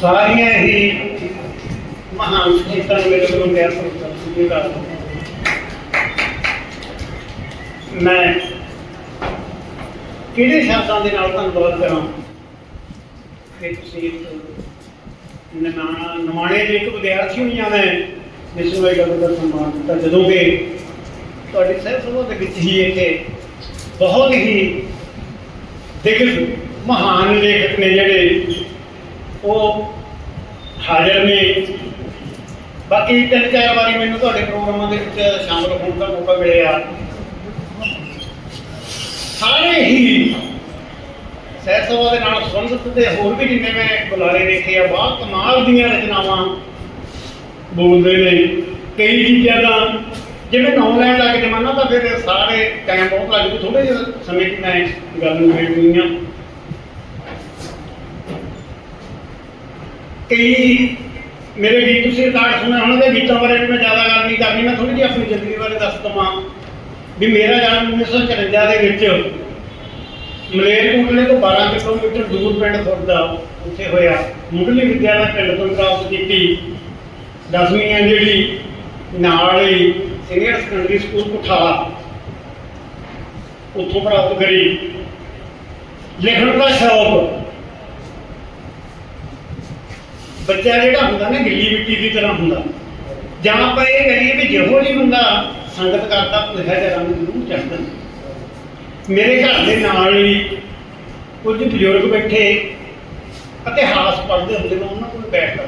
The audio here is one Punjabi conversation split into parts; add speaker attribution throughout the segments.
Speaker 1: ਸਾਰੀਆਂ ਹੀ ਮਹਾਨ ਸ਼ਹੀਦਾਂ ਨੂੰ ਮੇਰੇ ਕੋਲ ਗਿਆ ਸੀ ਮੈਂ ਕਿਹੜੇ ਸ਼ਬਦਾਂ ਦੇ ਨਾਲ ਧੰਨਵਾਦ ਕਰਾਂ? ਕਿ ਤੁਸੀਂ ਇੱਕ ਨਮਾ- ਨਮਾਣੇ ਦੇ ਇੱਕ ਵਿਦਿਆਰਥੀ ਹੋਈਆਂ ਮੈਂ ਜਿਸ ਨੂੰ ਇਹ ਗੱਲ ਦਾ ਸਨਮਾਨ ਦਿੱਤਾ। ਜਦੋਂ ਕਿ ਤੁਹਾਡੇ ਸਹਿਬ ਸਭਾ ਦੇ ਵਿੱਚ ਹੀ ਇੱਥੇ ਬਹੁਤ ਹੀ ਦਿਗਜ, ਮਹਾਨ ਲੇਖਕ ਨੇ ਜਿਹੜੇ ਉਹ ਹਾਜ਼ਰ ਨੇ। ਬਾਕੀ ਤਿੰਨ ਚਾਰ ਵਾਰੀ ਮੈਨੂੰ ਤੁਹਾਡੇ ਪ੍ਰੋਗਰਾਮਾਂ ਦੇ ਵਿੱਚ ਸ਼ਾਮਲ ਹੋਣ ਦਾ ਮੌਕਾ ਮਿਲਿਆ। ਸਾਰੇ ਹੀ ਸਹਿਤ ਸਭਾ ਦੇ ਨਾਲ ਸੰਬੰਧਿਤ ਤੇ ਹੋਰ ਵੀ ਜਿੰਨੇ ਮੈਂ ਬੁਲਾਰੇ ਦੇਖੇ ਆ, ਬਹੁਤ ਕਮਾਲ ਦੀਆਂ ਰਚਨਾਵਾਂ ਬੋਲਦੇ ਨੇ। ਕਈ ਚੀਜ਼ਾਂ ਦਾ, ਜਿਵੇਂ ਨੌ ਲੈਣ ਲੱਗ ਜਮਾਨਾ ਤਾਂ ਫਿਰ ਸਾਰੇ ਟਾਈਮ ਬਹੁਤ ਲੱਗ ਜੂ ਥੋੜੇ ਜਿਹੇ ਸਮੇਂ 'ਚ ਮੈਂ ਗੱਲ ਨੂੰ ਵੇਖ ਕਈ ਮੇਰੇ ਗੀਤ ਤੁਸੀਂ ਰਿਕਾਰਡ ਸੁਣੇ ਉਹਨਾਂ ਦੇ ਗੀਤਾਂ ਬਾਰੇ ਵੀ ਮੈਂ ਜ਼ਿਆਦਾ ਗੱਲ ਨਹੀਂ ਕਰਨੀ, ਮੈਂ ਥੋੜੀ ਜਿਹੀ ਆਪਣੀ ਜ਼ਿੰਦਗੀ ਬਾਰੇ ਦੱਸ ਦਵਾਂ ਵੀ ਮੇਰਾ ਜਨਮ 1954 ਦੇ ਵਿੱਚ ਮਲੇਰਕੋਟਲੇ ਤੋਂ 12 ਕਿਲੋਮੀਟਰ ਦੂਰ ਪਿੰਡ ਖੁਰਦਾ ਉੱਥੇ ਹੋਇਆ। ਮੁੱਢਲੀ ਵਿੱਦਿਆ ਮੈਂ ਪਿੰਡ ਤੋਂ ਪ੍ਰਾਪਤ ਕੀਤੀ। 10ਵੀਂ ਹੈ ਜਿਹੜੀ ਨਾਲ ਹੀ ਸੀਨੀਅਰ ਸੈਕੰਡਰੀ ਸਕੂਲ ਕੁਠਾਲਾ ਉੱਥੋਂ ਪ੍ਰਾਪਤ ਕਰੀ। ਲਿਖਣ ਦਾ ਸ਼ੌਕ ਬੱਚਾ ਜਿਹੜਾ ਹੁੰਦਾ ਨਾ, ਗਿੱਲੀ ਮਿੱਟੀ ਦੀ ਤਰ੍ਹਾਂ ਹੁੰਦਾ। ਜਾਂ ਆਪਾਂ ਇਹ ਕਹੀਏ ਵੀ ਜਿਹੋ ਜਿਹੀ ਬੰਦਾ ਸੰਗਤ ਕਰਦਾ ਉਹਦਾ ਜਿਹਾ ਰੰਗ ਜ਼ਰੂਰ ਚੜ੍ਹਦਾ। ਮੇਰੇ ਘਰ ਦੇ ਨਾਲ ਹੀ ਕੁਝ ਬਜ਼ੁਰਗ ਬੈਠੇ ਇਤਿਹਾਸ ਪੜ੍ਹਦੇ ਹੁੰਦੇ ਨੇ, ਉਹਨਾਂ ਕੋਲ ਬੈਠਦਾ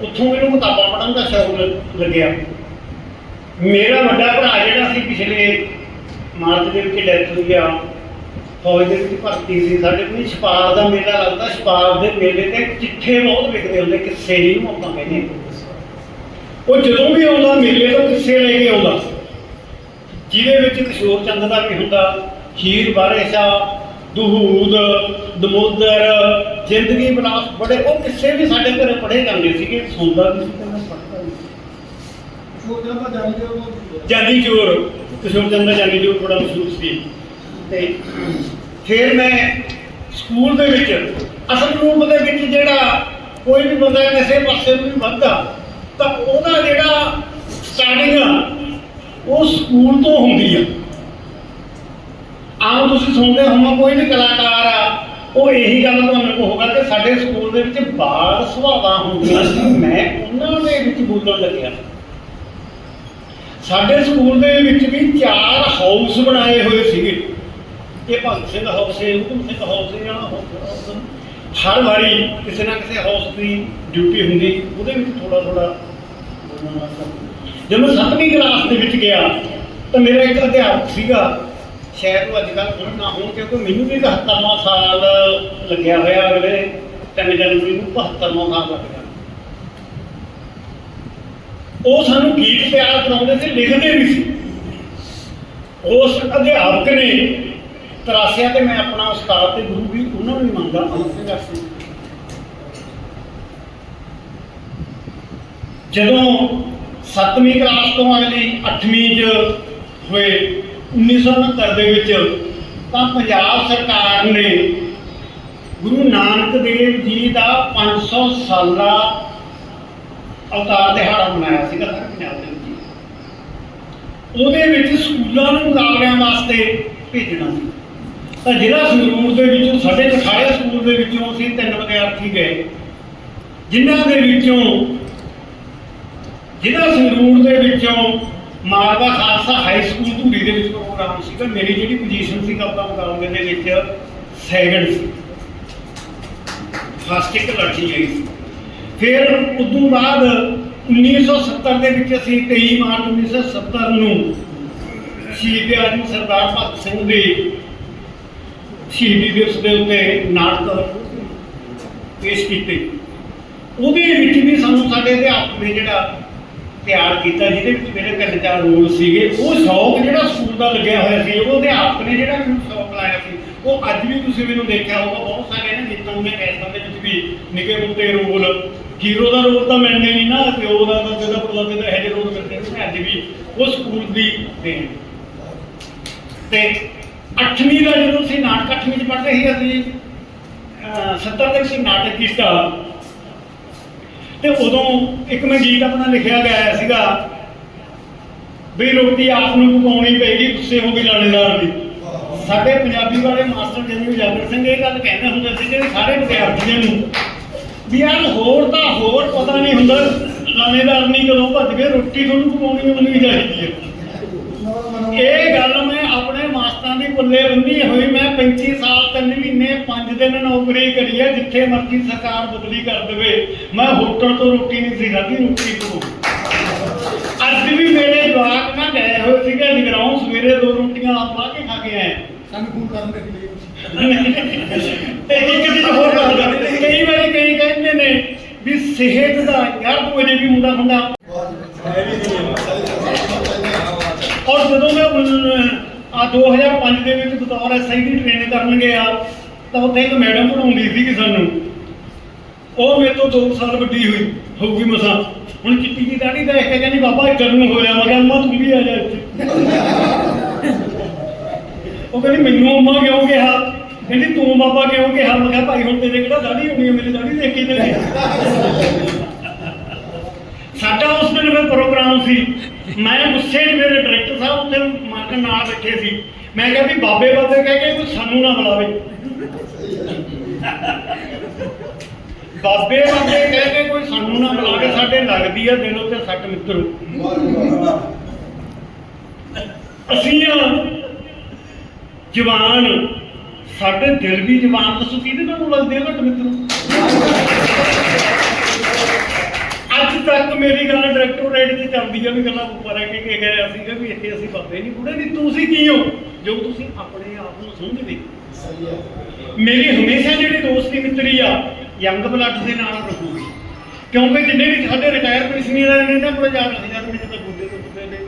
Speaker 1: ਉੱਥੋਂ ਮੈਨੂੰ ਕਿਤਾਬਾਂ ਪੜ੍ਹਨ ਦਾ ਸ਼ੌਕ ਲੱਗਿਆ। ਮੇਰਾ ਵੱਡਾ ਭਰਾ ਜਿਹੜਾ ਸੀ, ਪਿਛਲੇ ਮਾਰਚ ਦੇ ਵਿੱਚ ਡੈਥ ਹੋਈ ਆ ਫੌਜ ਦੇ ਵਿੱਚ ਭਰਤੀ ਸੀ ਸਾਡੇ ਕੋਲ ਛਪਾਰ ਦਾ ਮੇਲਾ ਲੱਗਦਾ ਛਪਾਰ ਦੇ ਮੇਲੇ ਤੇ ਚਿੱਠੇ ਬਹੁਤ ਵਿਕਦੇ ਹੁੰਦੇ ਕਿੱਸੇ ਜਿਹਨੂੰ ਆਪਾਂ ਕਹਿੰਦੇ। ਉਹ ਜਦੋਂ ਵੀ ਆਉਂਦਾ ਮੇਲੇ ਤੋਂ ਕਿੱਸੇ ਲੈ ਕੇ ਆਉਂਦਾ। ਜਿਹਦੇ ਵਿੱਚ ਕਿਸ਼ੋਰ ਚੰਦ ਦਾ ਵੀ ਹੁੰਦਾ ਹੀਰ ਬਾਰੇਸ਼ਾ ਦਹੂਦ ਦਮੋਦਰ ਜ਼ਿੰਦਗੀ ਬਲਾਸ ਬੜੇ ਉਹ ਕਿੱਸੇ ਵੀ ਸਾਡੇ ਘਰੇ ਪੜ੍ਹੇ ਜਾਂਦੇ ਸੀਗੇ ਸੁਣਦਾ ਵੀ ਸੀ ਤੇ ਮੈਂ ਪੜ੍ਹਦਾ ਵੀ ਜਾਨੀ ਚੋਰ ਕਿਸ਼ੋਰ ਚੰਦ ਦਾ ਜਾਨੀ ਚੋਰ ਬੜਾ ਮਸ਼ਹੂਰ ਸੀ। ਤੇ ਫਿਰ ਮੈਂ ਸਕੂਲ ਦੇ ਵਿੱਚ, ਅਸਲ ਰੂਪ ਦੇ ਵਿੱਚ ਜਿਹੜਾ ਕੋਈ ਵੀ ਬੰਦਾ ਕਿਸੇ ਪਾਸੇ ਨੂੰ ਵੀ ਵੱਧਦਾ, ਤਾਂ ਉਹਦਾ ਜਿਹੜਾ ਸਟਾਰਟਿੰਗ ਆ, ਉਹ ਸਕੂਲ ਤੋਂ ਹੁੰਦੀ ਆ। ਆਮ ਤੁਸੀਂ ਸੁਣਦੇ ਹੋਵੋ ਕੋਈ ਵੀ ਕਲਾਕਾਰ ਆ, ਉਹ ਇਹੀ ਗੱਲ ਤੁਹਾਨੂੰ ਕਹੂਗਾ ਕਿ ਸਾਡੇ ਸਕੂਲ ਦੇ ਵਿੱਚ ਬਾਲ ਸੁਭਾਵਾਂ ਹੁੰਦੀਆਂ ਸੀ। ਮੈਂ ਉਹਨਾਂ ਦੇ ਵਿੱਚ ਬੋਲਣ ਲੱਗਿਆ। ਸਾਡੇ ਸਕੂਲ ਦੇ ਵਿੱਚ ਵੀ ਚਾਰ ਹਾਊਸ ਬਣਾਏ ਹੋਏ ਸੀਗੇ। ਇਹ ਭਗਤ ਸਿੰਘ ਹਾਊਸ ਹੈ ਉਦਮ ਸਿੰਘ ਹਾਊਸ ਹੈ ਜਾਂ ਹਾਊਸ ਹਰ ਵਾਰੀ ਕਿਸੇ ਨਾ ਕਿਸੇ ਹਾਊਸ ਦੀ ਡਿਊਟੀ ਹੁੰਦੀ, ਉਹਦੇ ਵਿੱਚ ਥੋੜਾ ਥੋੜਾ ਜਦੋਂ ਸੱਤਵੀਂ ਕਲਾਸ ਦੇ ਵਿੱਚ ਗਿਆ, ਤਾਂ ਮੇਰਾ ਇੱਕ ਅਧਿਆਪਕ ਸੀਗਾ, ਸ਼ਾਇਦ ਉਹ ਅੱਜ ਕੱਲ੍ਹ ਹੁਣ ਨਾ ਹੋਣ ਕਿਉਂਕਿ ਮੈਨੂੰ ਵੀ 71ਵਾਂ ਸਾਲ ਲੱਗਿਆ ਹੋਇਆ ਅਗਲੇ ਤਿੰਨ ਜਨਵਰੀ ਨੂੰ 72ਵਾਂ ਸਾਲ ਲੱਗ ਉਹ ਸਾਨੂੰ ਗੀਤ ਤਿਆਰ ਕਰਾਉਂਦੇ ਸੀ, ਲਿਖਦੇ ਵੀ ਸੀ। ਉਸ ਅਧਿਆਪਕ ਨੇ ਤਰਾਸਿਆ ਤੇ ਮੈਂ ਆਪਣਾ ਉਸਤਾਦ ਤੇ ਗੁਰੂ ਵੀ, ਉਹਨਾਂ ਨੂੰ ਹੀ ਮੰਨਦਾ ਅਮਰ ਸਿੰਘ ਅਰਸੀ ਜਦੋਂ 7ਵੀਂ ਕਲਾਸ ਤੋਂ ਅਗਲੀ 8ਵੀਂ ਚ ਹੋਏ 1969 ਦੇ ਵਿੱਚ, ਤਾਂ ਪੰਜਾਬ ਸਰਕਾਰ ਨੇ ਗੁਰੂ ਨਾਨਕ ਦੇਵ ਜੀ ਦਾ 500 ਸਾਲਾ ਅਵਤਾਰ ਦਿਹਾੜਾ ਮਨਾਇਆ ਸੀਗਾ ਸਾਰੇ, ਪੰਜਾਬ ਦੇ ਵਿੱਚ। ਉਹਦੇ ਵਿੱਚ ਸਕੂਲਾਂ ਨੂੰ ਮੁਕਾਬਲਿਆਂ ਵਾਸਤੇ ਭੇਜਣਾ ਸੀ। ਤਾਂ ਜ਼ਿਲ੍ਹਾ ਸੰਗਰੂਰ ਦੇ ਵਿੱਚੋਂ, ਸਾਡੇ ਪਠਾੜੇ ਸਕੂਲ ਦੇ ਵਿੱਚੋਂ ਅਸੀਂ ਤਿੰਨ ਵਿਦਿਆਰਥੀ ਗਏ। ਜਿਨ੍ਹਾਂ ਦੇ ਵਿੱਚੋਂ, ਜ਼ਿਲ੍ਹਾ ਸੰਗਰੂਰ ਦੇ ਵਿੱਚੋਂ ਮਾਲਵਾ ਖਾਲਸਾ ਹਾਈ ਸਕੂਲ ਧੂਰੀ ਦੇ ਵਿੱਚ ਪ੍ਰੋਗਰਾਮ ਸੀਗਾ। ਮੇਰੀ ਜਿਹੜੀ ਪੋਜੀਸ਼ਨ ਸੀ ਕਪਤਾ ਮੁਕਾਬਲੇ ਦੇ ਵਿੱਚ ਸੈਕੰਡ ਸੀ। ਫਸਟ ਇੱਕ ਲੜਕੀ ਆਈ ਸੀ। ਫਿਰ ਉਦੋਂ ਬਾਅਦ 1970 ਦੇ ਵਿੱਚ ਅਸੀਂ 23 ਮਾਰਚ 1970 ਨੂੰ ਸ਼ਹੀਦ ਆਜਮ ਸਰਦਾਰ ਭਗਤ ਸਿੰਘ ਦੇ ਸ਼ਹੀਦੀ ਦਿਵਸ ਦੇ ਉੱਤੇ ਨਾਟਕ ਪੇਸ਼ ਕੀਤੇ। ਉਹਦੇ ਵਿੱਚ ਵੀ ਸਾਨੂੰ ਸਾਡੇ ਅਧਿਆਪਕ ਨੇ ਜਿਹੜਾ ਤਿਆਰ ਕੀਤਾ, ਜਿਹਦੇ ਵਿੱਚ ਮੇਰੇ ਤਿੰਨ ਚਾਰ ਰੋਲ ਸੀਗੇ। ਉਹ ਸ਼ੌਕ ਜਿਹੜਾ ਸਕੂਲ ਦਾ ਲੱਗਿਆ ਹੋਇਆ ਸੀ, ਉਹ ਅਧਿਆਪਕ ਨੇ ਜਿਹੜਾ ਮੈਨੂੰ ਸ਼ੌਕ ਲਾਇਆ ਸੀ। ਉਹ ਅੱਜ ਵੀ ਤੁਸੀਂ ਮੈਨੂੰ ਦੇਖਿਆ ਹੋਊਗਾ, ਬਹੁਤ ਸਾਰੇ ਨੇ ਜਿੱਤਾਂ ਦੇ ਕੈਸਾਂ ਦੇ ਵਿੱਚ ਵੀ ਨਿੱਕੇ ਮੁੱਟੇ ਰੋਲ ਹੀਰੋ ਦਾ ਰੋਲ ਤਾਂ ਮਿਲਣੇ ਨਹੀਂ ਨਾ ਪਿਓ ਦਾ ਤਾਂ ਜਿਹਦਾ ਪਰਦਾਦੇ ਦਾ ਇਹੋ ਜਿਹੇ ਰੋਲ ਮਿਲਦੇ ਨੇ, ਅੱਜ ਵੀ ਉਹ ਸਕੂਲ ਦੀ ਦੇਣ। ਤੇ 8ਵੀਂ ਦਾ ਜਦੋਂ ਅਸੀਂ ਨਾਟਕ 8ਵੀਂ ਚ ਪੜ੍ਹਦੇ ਸੀ, ਅਸੀਂ 70 ਦੇ ਵਿੱਚ ਨਾਟਕ ਕੀਤਾ। ਤੇ ਉਦੋਂ ਇੱਕ ਮੈਂ ਗੀਤ ਆਪਣਾ ਲਿਖਿਆ ਗਿਆ ਸੀਗਾ, ਵੀ ਰੋਟੀ ਆਪ ਨੂੰ ਪਕਾਉਣੀ ਪਏਗੀ, ਗੁੱਸੇ ਹੋ ਕੇ ਲਾਣੇਦਾਰ ਦੀ। ਸਾਡੇ ਪੰਜਾਬੀ ਵਾਲੇ ਮਾਸਟਰ ਜਨਰਲ ਜਾਗਰ ਸਿੰਘ ਇਹ ਗੱਲ ਕਹਿੰਦੇ ਹੁੰਦੇ ਸੀ, ਜਿਹੜੇ ਸਾਰੇ ਵਿਦਿਆਰਥੀਆਂ ਨੂੰ ਵੀ ਯਾਰ ਹੋਰ ਤਾਂ ਹੋਰ ਪਤਾ ਨਹੀਂ ਹੁੰਦਾ, ਲਾਣੇਦਾਰ ਨਹੀਂ ਕਦੋਂ ਭੱਜ ਕੇ ਰੋਟੀ ਤੁਹਾਨੂੰ ਪਕਾਉਣੀ ਆਉਣੀ ਚਾਹੀਦੀ ਹੈ। ਇਹ ਗੱਲ ਮੈਂ ਆਪਣੇ ਮਾਸਟਰਾਂ ਦੀ ਪੱਲੇ ਬੰਨੀ ਹੋਈ। ਮੈਂ 35 ਸਾਲ 3 ਮਹੀਨੇ 5 ਦਿਨ ਨੌਕਰੀ ਕਰੀ ਹੈ ਜਿੱਥੇ ਮਰਜ਼ੀ ਸਰਕਾਰ ਬਦਲੀ ਕਰ ਦੇਵੇ। ਮੈਂ ਹੋਟਲ ਤੋਂ ਰੋਟੀ ਨਹੀਂ ਸੀ ਖਾਧੀ ਰੋਟੀ ਤੋਂ। ਅੱਜ ਵੀ ਮੇਰੇ ਜਵਾਕ ਨਾ ਗਏ ਹੋਏ ਸੀਗੇ ਨਿਗਰਾਉਂ ਸਵੇਰੇ ਦੋ ਰੋਟੀਆਂ ਆਪ ਲਾ ਕੇ ਖਾ ਕੇ ਆਏ।
Speaker 2: ਸਾਨੂੰ ਫੋਨ ਕਰਨ ਦੇ ਲਈ
Speaker 1: ਤੇ ਇੱਕ ਚੀਜ਼ ਹੋਰ ਦੱਸਦਾ ਕਈ ਵਾਰੀ ਕਈ ਕਹਿੰਦੇ ਨੇ ਵੀ ਸਿਹਤ ਦਾ ਯਾਰ ਤੂੰ ਅਜੇ ਵੀ ਮੁੰਡਾ ਖੁੰਡਾ ਔਰ ਜਦੋਂ ਮੈਂ ਆ 2005 ਦੇ ਵਿੱਚ ਬਤੌਰ ਐਸਆਈ ਦੀ ਟ੍ਰੇਨਿੰਗ ਕਰਨ ਗਿਆ, ਤਾਂ ਉੱਥੇ ਇੱਕ ਮੈਡਮ ਪੜਾਉਂਦੀ ਸੀ ਕਿ ਸਾਨੂੰ। ਉਹ ਮੇਰੇ ਤੋਂ 2 ਸਾਲ ਵੱਡੀ ਹੋਈ, ਹੋਊਗੀ ਮਸਾਂ। ਹੁਣ ਚਿੱਟੀ ਦੀ ਦਾੜੀ ਦੇਖ ਕੇ ਕਹਿੰਦੀ, ਬਾਬਾ ਜਨਮ ਹੋਇਆ। ਮੈਂ ਕਿਹਾ, ਅੰਮਾ, ਤੂੰ ਵੀ ਆ ਜਾ ਇੱਥੇ। ਉਹ ਕਹਿੰਦੀ, ਮੈਨੂੰ ਅੰਮਾ ਕਿਉਂ ਕਿਹਾ? ਕਹਿੰਦੀ, ਤੂੰ ਬਾਬਾ ਕਿਉਂ ਕਿਹਾ? ਮੈਂ ਕਿਹਾ, ਭਾਈ, ਹੁਣ ਤੇਰੇ ਕਿਹੜਾ ਦਾੜੀ ਹੋਣੀ ਹੈ? ਮੇਰੀ ਦਾੜੀ ਦੇਖ ਕੇ ਤੇ ਸਾਡਾ ਉਸ ਦਿਨ ਫਿਰ ਪ੍ਰੋਗਰਾਮ ਸੀ। ਮੈਂ ਗੁੱਸੇ 'ਚ ਮੇਰੇ ਡਾਇਰੈਕਟਰ ਸਾਹਿਬ ਉੱਥੇ ਮਾਰ ਨਾਲ ਬੈਠੇ ਸੀ। ਮੈਂ ਕਿਹਾ ਵੀ ਬਾਬੇ ਬਾਬੇ ਕਹਿ ਕੇ ਕੋਈ ਸਾਨੂੰ ਨਾ ਬੁਲਾਵੇ। ਬਾਬੇ ਬਾਬੇ ਕਹਿ ਕੇ ਕੋਈ ਸਾਨੂੰ ਨਾ ਬੁਲਾਵੇ, ਸਾਡੇ ਲੱਗਦੀ ਆ ਦਿਲ ਉੱਤੇ ਸੱਟ ਮਿੱਤਰੋ। ਅਸੀਂ ਆ ਜਵਾਨ, ਸਾਡੇ ਦਿਲ ਵੀ ਜਵਾਨ ਦੱਸੋ ਕਿਹਦੇ ਨਾਲ ਲੱਗਦੇ ਆ ਘੱਟ ਮਿੱਤਰੋ। ਅੱਜ ਤੱਕ ਮੇਰੀ ਗੱਲ ਡਾਇਰੈਕਟਰ ਰੇਟ ਤੇ ਚੱਲਦੀ ਆ ਵੀ ਗੱਲਾਂ ਉੱਪਰ ਆ ਕੇ ਕਿ ਗਏ ਅਸੀਂ ਕਿ ਵੀ ਇੱਥੇ ਅਸੀਂ ਬਾਬੇ ਨਹੀਂ ਬੁੜੇ ਨਹੀਂ ਤੁਸੀਂ ਕੀ ਹੋ? ਜੋ ਤੁਸੀਂ ਆਪਣੇ ਆਪ ਨੂੰ ਸਮਝਦੇ। ਮੇਰੀ ਹਮੇਸ਼ਾ ਜਿਹੜੀ ਦੋਸਤੀ ਮਿੱਤਰੀ ਆ ਯੰਗ ਬਲੱਡ ਦੇ ਨਾਲ ਰਹੂਗੀ। ਕਿਉਂਕਿ ਜਿੰਨੇ ਵੀ ਸਾਡੇ ਰਿਟਾਇਰ ਪੈਨਸ਼ਨੀਅਰ ਨੇ ਇਹਨਾਂ ਕੋਲ ਜਾ ਰਹੇ ਯਾਰ ਮੇਰੇ ਤਾਂ ਬੁੱਢੇ ਤੋਂ ਬੁੱਢੇ ਨੇ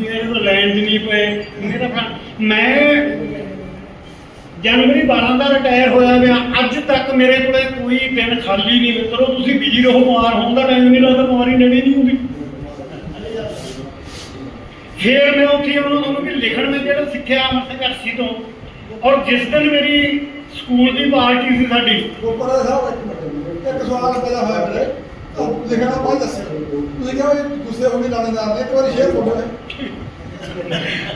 Speaker 1: ਮੇਰੇ ਤਾਂ ਲੈਣ ਨਹੀਂ ਪਏ ਮੇਰੇ ਤਾਂ ਮੈਂ ਜਨਵਰੀ 12 ਦਾ ਰਿਟਾਇਰ ਹੋਇਆ ਮੈਂ ਅੱਜ ਤੱਕ ਮੇਰੇ ਕੋਲੇ ਕੋਈ ਦਿਨ ਖਾਲੀ ਨਹੀਂ ਮਿੱਤਰੋ। ਤੁਸੀਂ ਬਿਜ਼ੀ ਰਹੋ ਬਿਮਾਰ ਹੋਣ ਦਾ ਟਾਈਮ ਨਹੀਂ ਲੱਗਦਾ ਬਿਮਾਰੀ ਨੇੜੇ ਨਹੀਂ ਹੁੰਦੀ। ਫਿਰ ਮੈਂ ਉੱਥੇ ਉਹਨਾਂ ਨੂੰ ਕਿ ਲਿਖਣ ਮੈਂ ਜਿਹੜਾ ਸਿੱਖਿਆ ਅੰਮ੍ਰਿਤ ਘਰਸੀ ਤੋਂ। ਔਰ ਜਿਸ ਦਿਨ ਮੇਰੀ ਸਕੂਲ ਦੀ ਪਾਰਟੀ ਸੀ ਸਾਡੀ
Speaker 2: ਉੱਪਰ ਸਾਹਿਬ ਇੱਕ ਮਿੰਟ ਇੱਕ ਸਵਾਲ ਪੈਦਾ ਹੋਇਆ ਮੇਰੇ ਤਾਂ ਲਿਖਣਾ ਬਾਅਦ ਦੱਸਿਓ ਤੁਸੀਂ ਕਿਹਾ ਵੀ ਗੁੱਸੇ ਹੋ ਕੇ ਨੇ ਇੱਕ ਵਾਰੀ ਸ਼ੇਅਰ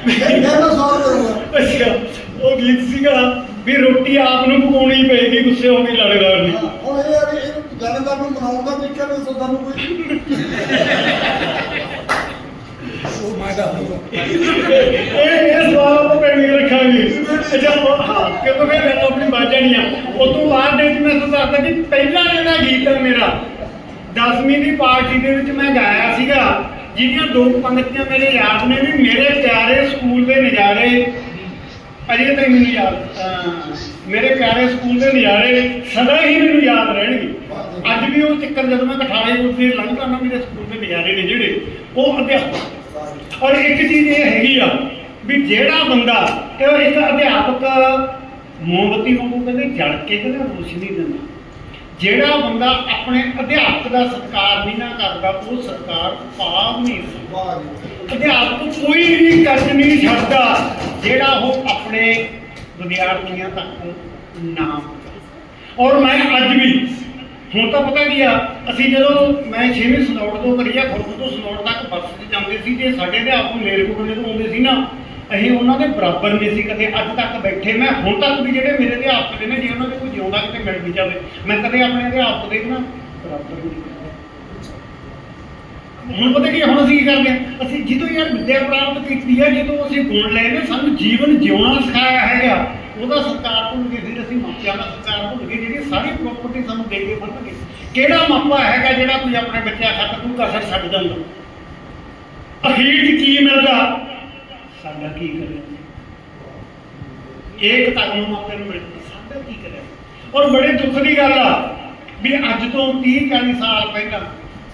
Speaker 2: ਨੇ ਮੈਂ ਨਾ ਸਵਾਲ ਕਰੂੰਗਾ
Speaker 1: ਅੱਛਾ। ਉਹ ਗੀਤ ਸੀਗਾ ਵੀ ਰੋਟੀ ਆਪ ਨੂੰ ਪਕਾਉਣੀ ਪਏਗੀ ਗੁੱਸੇ ਹੋ ਕੇ ਲੜੇਦਾਰ ਨਹੀਂ
Speaker 2: ਹੁਣ ਇਹ ਆ ਵੀ ਨੂੰ ਮਨਾਉਣ ਦਾ ਤਰੀਕਾ ਵੀ ਦੱਸੋ ਸਾਨੂੰ ਕੋਈ। ਉਹ ਮੈਂ ਦੂੰਗਾ
Speaker 1: ਇਹ ਸਵਾਲ ਆਪਾਂ ਪੈਂਡਿੰਗ ਰੱਖਾਂਗੇ ਅੱਛਾ ਉਹ- ਹਾਂ ਕਿਉਂਕਿ ਫਿਰ ਗੱਲ ਆਪਣੀ ਬਾਤ ਜਾਣੀ ਆ। ਉਸ ਤੋਂ ਬਾਅਦ ਦੇ ਵਿੱਚ ਮੈਂ ਤੁਹਾਨੂੰ ਦੱਸਦਾ ਕਿ ਪਹਿਲਾ ਜਿਹੜਾ ਗੀਤ ਹੈ ਮੇਰਾ 10ਵੀਂ ਦੀ ਪਾਰਟੀ ਦੇ ਵਿੱਚ ਮੈਂ ਗਾਇਆ ਸੀਗਾ ਜਿਹਦੀਆਂ ਦੋ ਪੰਕਤੀਆਂ ਮੇਰੇ ਯਾਦ ਨੇ ਵੀ ਮੇਰੇ ਪਿਆਰੇ ਸਕੂਲ ਦੇ ਨਜ਼ਾਰੇ ਅਜੇ ਤੱਕ ਮੈਨੂੰ ਯਾਦ ਮੇਰੇ ਪਿਆਰੇ ਸਕੂਲ ਦੇ ਨਜ਼ਾਰੇ ਸਦਾ ਹੀ ਮੈਨੂੰ ਯਾਦ ਰਹਿਣਗੇ। ਅੱਜ ਵੀ ਉਹ ਚੱਕਰ ਜਦੋਂ ਮੈਂ ਕਠਾਲੇ ਉੱਤੇ ਲੰਘਦਾ ਨਾ ਮੇਰੇ ਸਕੂਲ ਦੇ ਨਜ਼ਾਰੇ ਨੇ ਜਿਹੜੇ, ਉਹ ਅਧਿਆਪਕ। ਔਰ ਇੱਕ ਚੀਜ਼ ਇਹ ਹੈਗੀ ਆ ਵੀ ਜਿਹੜਾ ਬੰਦਾ, ਇਹ ਇੱਕ ਅਧਿਆਪਕ ਮੋਮਬਤੀ ਨੂੰ ਕਹਿੰਦੇ ਜਲ ਕੇ ਕਹਿੰਦੇ ਰੋਸ਼ਨੀ ਦਿੰਦਾ। ਜਿਹੜਾ ਬੰਦਾ ਆਪਣੇ ਅਧਿਆਪਕ ਦਾ ਸਤਿਕਾਰ ਨਹੀਂ ਨਾ ਕਰਦਾ ਉਹ ਸਰਕਾਰ ਪਾਪ ਨਹੀਂ
Speaker 2: ਜੀ
Speaker 1: ਅਧਿਆਪਕ ਕੋਈ ਵੀ ਕਰਜ਼ ਨਹੀਂ ਛੱਡਦਾ ਜਿਹੜਾ ਉਹ ਆਪਣੇ ਵਿਦਿਆਰਥੀਆਂ ਤੱਕ ਨਾ। ਔਰ ਮੈਂ ਅੱਜ ਵੀ ਹੁਣ ਤਾਂ ਪਤਾ ਕੀ ਆ ਅਸੀਂ ਜਦੋਂ ਮੈਂ 6ਵੀਂ ਸਨੌੜ ਤੋਂ ਕਰੀਆ ਖੁਰਦ ਤੋਂ ਸਨੌੜ ਤੱਕ ਬੱਸ 'ਚ ਜਾਂਦੇ ਸੀ ਜੇ ਸਾਡੇ ਅਧਿਆਪਕ ਮੇਰੇ ਕੋਲ ਤੋਂ ਆਉਂਦੇ ਸੀ ਨਾ ਅਸੀਂ ਉਹਨਾਂ ਦੇ ਬਰਾਬਰ ਨਹੀਂ ਸੀ ਕਦੇ ਅੱਜ ਤੱਕ ਬੈਠੇ। ਮੈਂ ਹੁਣ ਤੱਕ ਵੀ ਜਿਹੜੇ ਮੇਰੇ ਅਧਿਆਪਕ ਨੇ ਜੇ ਉਹਨਾਂ ਦੇ ਕੋਈ ਜਿਉਂਦਾ ਕਿਤੇ ਮਿਲ ਵੀ ਜਾਵੇ, ਮੈਂ ਕਦੇ ਆਪਣੇ ਅਧਿਆਪਕ ਦੇ ਨਾ ਬਰਾਬਰ ਨਹੀਂ ਹੁਣ ਪਤਾ ਕੀ ਹੁਣ ਅਸੀਂ ਕੀ ਕਰਦੇ ਹਾਂ ਅਸੀਂ ਜਦੋਂ ਯਾਰ ਵਿਦਿਆ ਪ੍ਰਾਪਤ ਕੀਤੀ ਹੈ ਜਦੋਂ ਅਸੀਂ ਗੁਣ ਲਏ ਨੇ, ਸਾਨੂੰ ਜੀਵਨ ਜਿਉਣਾ ਸਿਖਾਇਆ ਹੈਗਾ ਉਹਦਾ ਸਤਿਕਾਰ ਭੁੱਲ ਗਏ ਫਿਰ ਅਸੀਂ ਮਾਪਿਆਂ ਦਾ ਸਤਿਕਾਰ ਭੁੱਲ ਗਏ, ਜਿਹੜੀ ਸਾਰੀ ਪ੍ਰਾਪਰਟੀ ਸਾਨੂੰ ਦੇ ਕੇ ਬੰਨਣਗੇ ਕਿਹੜਾ ਮਾਪਾ ਹੈਗਾ ਜਿਹੜਾ ਕੋਈ ਆਪਣੇ ਬੱਚਿਆਂ ਖਾਤਰ ਕੋਈ ਕਸਰ ਛੱਡ ਜਾਂਦਾ ਅਖੀਰ 'ਚ ਕੀ ਮਿਲਦਾ? ਸਾਡਾ ਕੀ ਕਰਿਆ ਇੱਕ ਤੱਕ ਨੂੰ ਮਾਪੇ ਨੂੰ ਸਾਡਾ ਕੀ ਕਰਿਆ ਔਰ ਬੜੇ ਦੁੱਖ ਦੀ ਗੱਲ ਆ ਵੀ ਅੱਜ ਤੋਂ 30 40 ਸਾਲ ਪਹਿਲਾਂ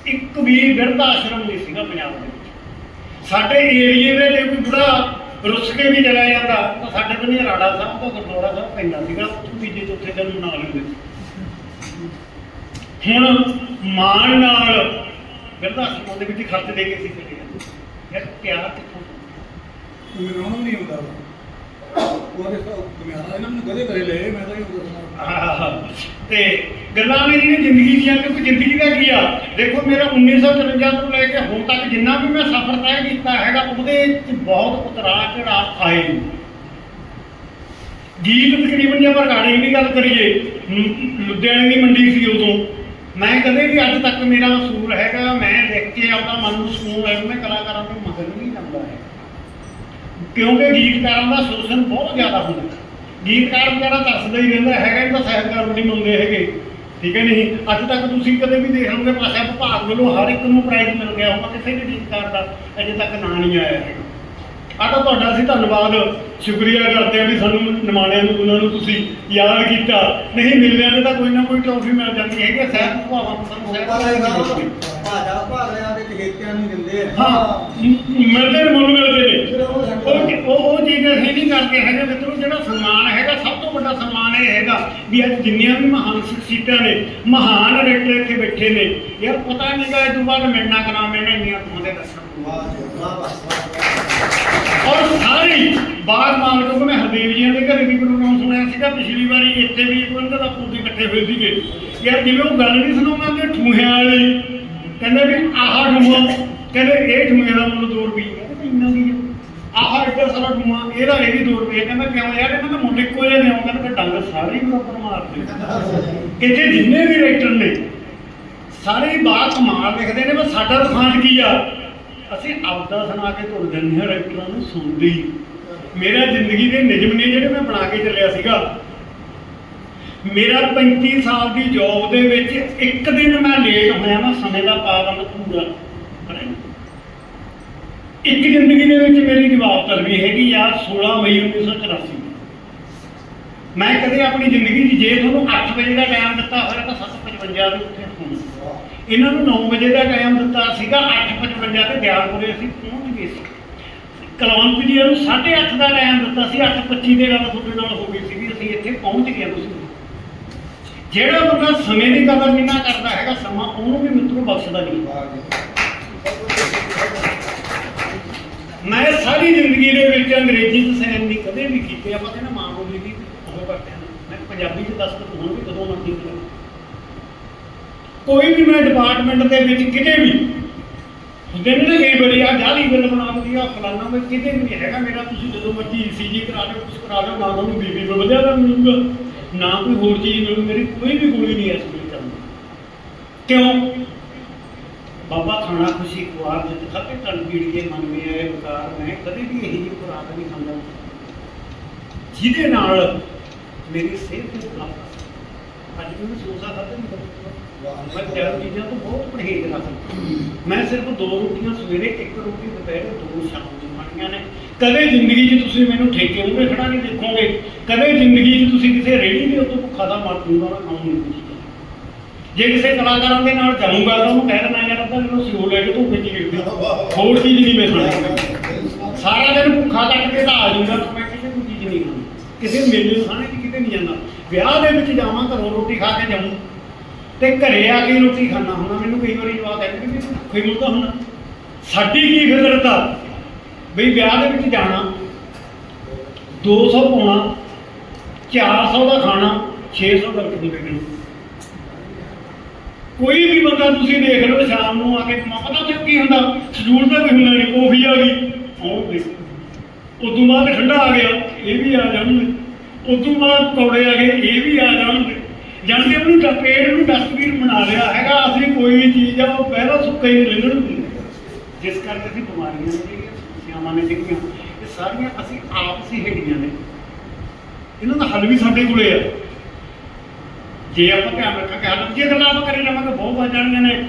Speaker 1: ਇੱਕ ਵੀ ਬਿਰਧ ਆਸ਼ਰਮ ਨਹੀਂ ਸੀਗਾ ਪੰਜਾਬ ਦੇ ਵਿੱਚ। ਸਾਡੇ ਏਰੀਏ ਦੇ ਜੇ ਕੋਈ ਬੁੜਾ ਰੁੱਸ ਕੇ ਵੀ ਚਲਾ ਜਾਂਦਾ, ਤਾਂ ਸਾਡੇ ਤੋਂ ਨਹੀਂ ਰਾੜਾ ਸਾਹਿਬ ਤੋਂ ਗੁਰਦੁਆਰਾ ਸਾਹਿਬ ਪੈਂਦਾ ਸੀਗਾ, ਉੱਥੇ ਤੀਜੇ ਚੌਥੇ ਦਿਨ ਮਨਾ ਲੈਂਦੇ ਹੁਣ ਮਾਣ ਨਾਲ ਬਿਰਧ ਆਸ਼ਰਮ ਦੇ ਵਿੱਚ ਖਰਚ ਦੇ ਕੇ ਸੀ ਚਲੇ ਜਾਂਦੇ ਯਾਰ ਪਿਆਰ ਕਿੱਥੋਂ
Speaker 2: ਮੈਨੂੰ ਨਹੀਂ ਹੁੰਦਾ ਉਹਦੇ। ਦੁਨੀਆ ਇਹਨਾਂ ਨੂੰ ਕਦੇ ਕਰੇ ਲਏ ਮੈਂ ਤਾਂ ਇਹ
Speaker 1: ਤੇ ਗੱਲਾਂ ਨੇ ਜਿਹੜੀ ਜ਼ਿੰਦਗੀ ਦੀਆਂ ਕਿਉਂਕਿ ਜ਼ਿੰਦਗੀ ਦਾ ਕੀ ਆ? ਦੇਖੋ, ਮੇਰਾ 1954 ਤੋਂ ਲੈ ਕੇ ਹੁਣ ਤੱਕ ਜਿੰਨਾ ਵੀ ਮੈਂ ਸਫ਼ਰ ਤੈਅ ਕੀਤਾ ਹੈਗਾ, ਉਹਦੇ ਵਿੱਚ ਬਹੁਤ ਉਤਰਾਅ ਚੜਾਅ ਆਏ ਗੀਤ ਤਕਰੀਬਨ ਜੇ ਆਪਾਂ ਰਿਕਾਰਡਿੰਗ ਦੀ ਗੱਲ ਕਰੀਏ ਲੁਧਿਆਣੇ ਦੀ ਮੰਡੀ ਸੀ ਉਦੋਂ। ਮੈਂ ਕਦੇ ਵੀ ਅੱਜ ਤੱਕ ਮੇਰਾ ਅਸੂਲ ਹੈਗਾ, ਮੈਂ ਦੇਖ ਕੇ ਆਪਦਾ ਮਨ ਨੂੰ ਸਕੂਨ ਲੈ ਮੈਂ ਕਲਾਕਾਰਾਂ ਤੋਂ ਮਗਰ ਨਹੀਂ ਜਾਂਦਾ। ਕਿਉਂਕਿ ਗੀਤਕਾਰਾਂ ਦਾ ਸ਼ੋਸ਼ਣ ਬਹੁਤ ਜ਼ਿਆਦਾ ਹੁੰਦਾ। ਗੀਤਕਾਰ ਵਿਚਾਰਾ ਤਰਸਦਾ ਹੀ ਰਹਿੰਦਾ, ਹੈਗਾ ਇਹਦਾ ਸਾਹਿਤਕਾਰ ਨਹੀਂ ਮੰਨਦੇ ਹੈਗੇ। ਠੀਕ ਹੈ ਨਹੀਂ? ਅੱਜ ਤੱਕ ਤੁਸੀਂ ਕਦੇ ਵੀ ਦੇਖ ਲਓਗੇ, ਭਾਸ਼ਾ ਵਿਭਾਗ ਵੱਲੋਂ ਹਰ ਇੱਕ ਨੂੰ ਪ੍ਰਾਈਜ਼ ਮਿਲ ਗਿਆ ਹੋਊਗਾ, ਕਿਸੇ ਵੀ ਗੀਤਕਾਰ ਦਾ ਅਜੇ ਤੱਕ ਨਾਂ ਨਹੀਂ ਆਇਆ ਹੈਗਾ। ਆ ਤਾਂ ਤੁਹਾਡਾ ਅਸੀਂ ਧੰਨਵਾਦ ਸ਼ੁਕਰੀਆ ਕਰਦੇ ਹਾਂ ਵੀ ਸਾਨੂੰ ਨਿਮਾਣਿਆਂ ਨੂੰ ਉਹਨਾਂ ਨੂੰ ਤੁਸੀਂ ਯਾਦ ਕੀਤਾ। ਨਹੀਂ ਮਿਲਦਿਆਂ ਨੇ ਤਾਂ ਕੋਈ ਨਾ ਕੋਈ ਟਰੋਫੀ ਮਿਲ ਜਾਂਦੀ ਹੈ ਸਾਹਿਤ ਵਿਭਾਗਾਂ ਨੂੰ ਸਾਨੂੰ ਸਾਹਿਤ।
Speaker 3: ਭਾਜਾ ਭਾਗਿਆਂ ਦੇ ਚਹੇਤਿਆਂ ਨੂੰ ਦਿੰਦੇ ਆ।
Speaker 1: ਹਾਂ ਮ- ਮਿਲਦੇ ਨੇ ਮੁੱਲ ਮਿਲਦੇ ਨੇ। ਉਹ ਉਹ ਚੀਜ਼ ਅਸੀਂ ਨਹੀਂ ਕਰਦੇ ਹੈਗੇ ਮਿੱਤਰੋ ਜਿਹੜਾ ਸਨਮਾਨ ਹੈਗਾ ਸਭ ਤੋਂ ਵੱਡਾ ਸਨਮਾਨ ਇਹ ਹੈਗਾ ਵੀ ਅੱਜ ਜਿੰਨੀਆਂ ਵੀ ਮਹਾਨ ਸ਼ਖਸੀਅਤਾਂ ਨੇ ਮਹਾਨ ਰੇਟਰ ਇੱਥੇ ਬੈਠੇ ਨੇ। ਯਾਰ ਪਤਾ ਨਹੀਂਗਾ ਇਹ ਤੋਂ ਬਾਅਦ ਮਿਲਣਾ ਕਰਾਂ ਮਿਲਣਾ ਇੰਨੀਆਂ ਤੁਹਾਡੇ ਦੱਸਣ
Speaker 3: ਵਾਹ ਵਾਹ ਵਾਹ।
Speaker 1: ਔਰ ਸਾਰੀ ਬਾਗ ਮਾਲਕ ਨੂੰ ਮੈਂ ਹਰਦੇਵ ਜੀਆਂ ਦੇ ਘਰੇ ਵੀ ਪ੍ਰੋਗਰਾਮ ਸੁਣਿਆ ਸੀਗਾ, ਪਿਛਲੀ ਵਾਰੀ ਇੱਥੇ ਵੀ ਉਹਨਾਂ ਦਾ ਪੂਰੇ ਇਕੱਠੇ ਹੋਏ ਸੀਗੇ। ਯਾਰ ਜਿਵੇਂ ਉਹ ਗੱਲ ਨਹੀਂ ਸੁਣਾਉਂਦਾ ਕਿ ਠੂਹਿਆਂ ਵਾਲੀ ਕਹਿੰਦੇ ਵੀ ਆਹ ਠੂਹਾ, ਕਹਿੰਦੇ ਇਹ ਠੂਹੇ ਦਾ ਮੁੱਲ 2 ਰੁਪਏ ਕਹਿੰਦੇ ਵੀ ਇੰਨਾ ਕੀ ਆਹ ਇੱਡਾ ਸਾਰਾ ਠੂਹਾ, ਇਹਦਾ ਇਹ ਵੀ 2 ਰੁਪਏ ਕਹਿੰਦਾ ਕਿਉਂ ਯਾਰ ਇਹਨਾਂ ਦਾ ਮੁੱਲ ਇੱਕੋ ਜਿਹਾ ਨਹੀਂ ਆਉਂਦਾ ਕਿ ਡੰਗ ਸਾਰੇ ਹੀ ਬਰਾਬਰ ਮਾਰਦੇ ਕਿਤੇ ਜਿੰਨੇ ਵੀ ਰਾਈਟਰ ਨੇ, ਸਾਰੇ ਹੀ ਬਾਤ ਕਮਾਲ ਲਿਖਦੇ ਨੇ, ਬਸ ਸਾਡਾ ਰਖਾਂਡ ਕੀ ਆ? ਅਸੀਂ ਆਪਦਾ ਸੁਣਾ ਕੇ ਤੁਰ ਜਾਂਦੇ ਹਾਂ ਰਾਈਟਰਾਂ ਨੂੰ ਸੁਣਦੇ ਹੀ। ਮੇਰਾ ਜ਼ਿੰਦਗੀ ਦੇ ਨਿਯਮ ਨੇ ਜਿਹੜੇ ਮੈਂ ਬਣਾ ਕੇ ਚੱਲਿਆ ਸੀਗਾ। ਮੇਰਾ 35 ਸਾਲ ਦੀ ਜੌਬ ਦੇ ਵਿੱਚ ਇੱਕ ਦਿਨ ਮੈਂ ਲੇਟ ਹੋਇਆ, ਮੈਂ ਸਮੇਂ ਦਾ ਪਾਬੰਦ ਪੂਰਾ ਇੱਕ ਜ਼ਿੰਦਗੀ ਦੇ ਵਿੱਚ ਮੇਰੀ ਜਵਾਬ ਤਲਬੀ ਹੈਗੀ ਆ 16 ਮਈ 1984 ਮੈਂ ਕਦੇ ਆਪਣੀ ਜ਼ਿੰਦਗੀ 'ਚ ਜੇ ਤੁਹਾਨੂੰ 8 ਵਜੇ ਦਾ ਟਾਈਮ ਦਿੱਤਾ ਹੋਇਆ ਤਾਂ 7:55 ਦੇ ਉੱਤੇ ਹੋਣਾ। ਇਹਨਾਂ ਨੂੰ 9 ਵਜੇ ਦਾ ਟਾਈਮ ਦਿੱਤਾ ਸੀਗਾ 8:55 ਤੇ ਦਿਆਲਪੁਰੇ ਅਸੀਂ ਪਹੁੰਚ ਗਏ ਸੀ ਕਲਵੰਤ ਜੀ ਨੂੰ 8:30 ਦਾ ਟਾਈਮ ਦਿੱਤਾ ਸੀ 8:25 ਦੇ ਗੱਲ ਤੁਹਾਡੇ ਨਾਲ ਹੋ ਗਈ ਸੀ ਅਸੀਂ ਇੱਥੇ ਪਹੁੰਚ ਗਏ ਤੁਸੀਂ ਜਿਹੜਾ ਬੰਦਾ ਸਮੇਂ ਦੀ ਕਦਰ ਨਹੀਂ ਨਾ ਕਰਦਾ ਹੈਗਾ, ਸਮਾਂ ਉਹਨੂੰ ਵੀ ਮਿੱਤਰੋ ਬਖਸ਼ਦਾ ਨਹੀਂ। ਮੈਂ ਸਾਰੀ ਜ਼ਿੰਦਗੀ ਦੇ ਵਿੱਚ ਅੰਗਰੇਜ਼ੀ ਚ ਸੈਨ ਨਹੀਂ ਕਦੇ ਵੀ ਕੀਤੇ, ਆਪਾਂ ਕਹਿੰਦੇ ਮਾਂ ਬੋਲੀ ਦੀ ਉਹ ਕਰਦੇ ਹਾਂ। ਮੈਂ ਪੰਜਾਬੀ ਚ ਦੱਸ ਹੁਣ ਵੀ ਕਦੋਂ ਮਰਜ਼ੀ ਕੋਈ ਵੀ ਮੈਂ ਡਿਪਾਰਟਮੈਂਟ ਦੇ ਵਿੱਚ ਕਿਤੇ ਵੀ ਹੁੰਦੇ ਨੇ ਕਈ ਵਾਰੀ ਆ ਜਾਲੀ ਬਿੱਲ ਬਣਾ ਦਿੰਦੀ ਆ ਫਲਾਣਾ ਮੈਂ ਕਿਤੇ ਵੀ ਨਹੀਂ ਹੈਗਾ, ਮੇਰਾ ਤੁਸੀਂ ਜਦੋਂ ਮਰਜ਼ੀ ਈਸੀਜੀ ਕਰਾ ਲਿਓ ਕੁਝ ਕਰਾ ਲਿਓ, ਨਾ ਤੁਹਾਨੂੰ ਬੀਬੀ ਤੋਂ ਵਧਿਆ ਦਾ ਮਿਲੂਗਾ, ਨਾ ਕੋਈ ਹੋਰ ਚੀਜ਼ ਮਿਲੂ ਮੇਰੀ ਕੋਈ ਵੀ ਗੋਲੀ ਨਹੀਂ ਐਸ ਵੇਲੇ ਚੱਲਦੀ। ਕਿਉਂ? ਬਾਬਾ ਖਾਣਾ ਖੁਸ਼ੀ ਕੁਆਰ ਜਿਤ ਖਾਤੇ ਤਨ ਪੀੜੀਏ ਮਨ ਮੇ ਆਏ ਵਿਕਾਰ, ਮੈਂ ਕਦੇ ਵੀ ਇਹੀ ਜਿਹੀ ਖੁਰਾਕ ਨਹੀਂ ਖਾਂਦਾ। ਜਿਹਦੇ ਨਾਲ ਮੇਰੀ ਸਿਹਤ ਨੂੰ ਖਰਾਬ ਅੱਜ ਵੀ ਸਮੋਸਾ ਖਾਧਾ ਨਹੀਂ ਕਰਦਾ ਮੈਂ ਤਿਆਰ ਚੀਜ਼ਾਂ ਤੋਂ ਬਹੁਤ ਪਰਹੇਜ਼ ਰੱਖਦਾ ਮੈਂ ਸਿਰਫ ਦੋ ਰੋਟੀਆਂ ਸਵੇਰੇ ਇੱਕ ਰੋਟੀ ਦੁਪਹਿਰੇ ਦੋ ਸ਼ਾਮ ਨੂੰ ਖਾਣੀਆਂ ਨੇ। ਕਦੇ ਜ਼ਿੰਦਗੀ 'ਚ ਤੁਸੀਂ ਮੈਨੂੰ ਠੇਕੇ ਮੂਹਰੇ ਖੜਾ ਨਹੀਂ ਦੇਖੋਗੇ। ਕਦੇ ਜ਼ਿੰਦਗੀ 'ਚ ਤੁਸੀਂ ਕਿਸੇ ਰੇੜੀ ਦੇ ਉੱਤੇ ਭੁੱਖਾ ਦਾ ਮਰ ਜੂਗਾ ਨਾ ਖਾਉਂ ਨਹੀਂ ਕੁਛ ਜੇ ਕਿਸੇ ਕਲਾਕਾਰਾਂ ਦੇ ਨਾਲ ਜਾਊਂਗਾ ਤਾਂ ਉਹਨੂੰ ਕਹਿ ਦੇਣਾ ਯਾਰ ਅੱਧਾ ਕਿਲੋ ਸਿਓ ਲੈ ਕੇ ਧੋਕੇ ਚ ਗਿਰਦੀ ਹੋਰ ਚੀਜ਼ ਨਹੀਂ ਮੈਂ ਖਾਣੀ। ਸਾਰਾ ਦਿਨ ਭੁੱਖਾ ਕੱਟ ਕੇ ਤਾਂ ਆ ਜਾਊਂਗਾ ਤਾਂ ਮੈਂ ਕਿਸੇ ਨੂੰ ਚੀਜ਼ ਨਹੀਂ ਖਾਣੀ। ਕਿਸੇ ਮੇਲੇ ਨੂੰ ਖਾਣੇ ਕਿਤੇ ਨਹੀਂ ਜਾਂਦਾ। ਵਿਆਹ ਦੇ ਵਿੱਚ ਜਾਵਾਂ ਘਰੋਂ ਰੋਟੀ ਖਾ ਕੇ ਜਾਊਂ। ਤੇ ਘਰੇ ਆ ਕੇ ਰੋਟੀ ਖਾਣਾ ਹੁੰਦਾ। ਮੈਨੂੰ ਕਈ ਵਾਰੀ ਜਵਾਬ ਕਹਿੰਦੇ ਵੀ ਭੁੱਖੇ ਮੁੱਦਾ ਹੁੰਦਾ ਸਾਡੀ ਕੀ ਫਿਤਰਤ ਆ ਬਈ ਵਿਆਹ ਦੇ ਵਿੱਚ ਜਾਣਾ 200 ਪਾਉਣਾ 400 ਦਾ ਖਾਣਾ 600 ਦਾ ਰੋਟੀ ਵੇਚਣੀ ਕੋਈ ਵੀ ਬੰਦਾ ਤੁਸੀਂ ਦੇਖ ਲਓ, ਸ਼ਾਮ ਨੂੰ ਆ ਕੇ ਮ- ਪਤਾ ਤੇ ਕੀ ਹੁੰਦਾ? ਸਜੂਰ ਤਾਂ ਕੋਈ ਹੁੰਦਾ ਨਹੀਂ, ਕੌਫੀ ਆ ਗਈ। ਉਹ ਦੇਖੋ। ਬਾਅਦ ਠੰਡਾ ਆ ਗਿਆ, ਇਹ ਵੀ ਆ ਜਾਣਗੇ ਤੋਂ ਬਾਅਦ ਪਕੌੜੇ ਆ ਗਏ, ਇਹ ਵੀ ਆ ਜਾਣਗੇ। ਜਾਣਦੇ ਉਹਨੂੰ ਤਾਂ ਪੇੜ ਨੂੰ ਡਸਟਬਿਨ ਬਣਾ ਲਿਆ ਹੈਗਾ, ਅਸੀਂ ਕੋਈ ਵੀ ਚੀਜ਼ ਆ, ਉਹ ਪਹਿਲਾਂ ਸੁੱਕਾ ਹੀ ਨਹੀਂ ਲੰਘਣ ਦਿੰਦੇ ਜਿਸ ਕਰਕੇ ਅਸੀਂ ਬਿਮਾਰੀਆਂ ਨੇ ਜਿਹੜੀਆਂ ਸਮੱਸਿਆਵਾਂ ਨੇ ਜਿਹੜੀਆਂ, ਇਹ ਸਾਰੀਆਂ ਅਸੀਂ ਆਪ ਸੀ ਹੇੜੀਆਂ ਨੇ। ਇਹਨਾਂ ਦਾ ਹੱਲ ਵੀ ਸਾਡੇ ਕੋਲੇ ਆ। ਜੇ ਆਪਾਂ ਧਿਆਨ ਰੱਖਾਂਗੇ, ਹੱਲ ਜੇ ਗੱਲਾਂ ਆਪਾਂ ਕਰੀ ਜਾਵਾਂਗੇ, ਬਹੁਤ ਵੱਧ ਜਾਣੀਆਂ ਨੇ।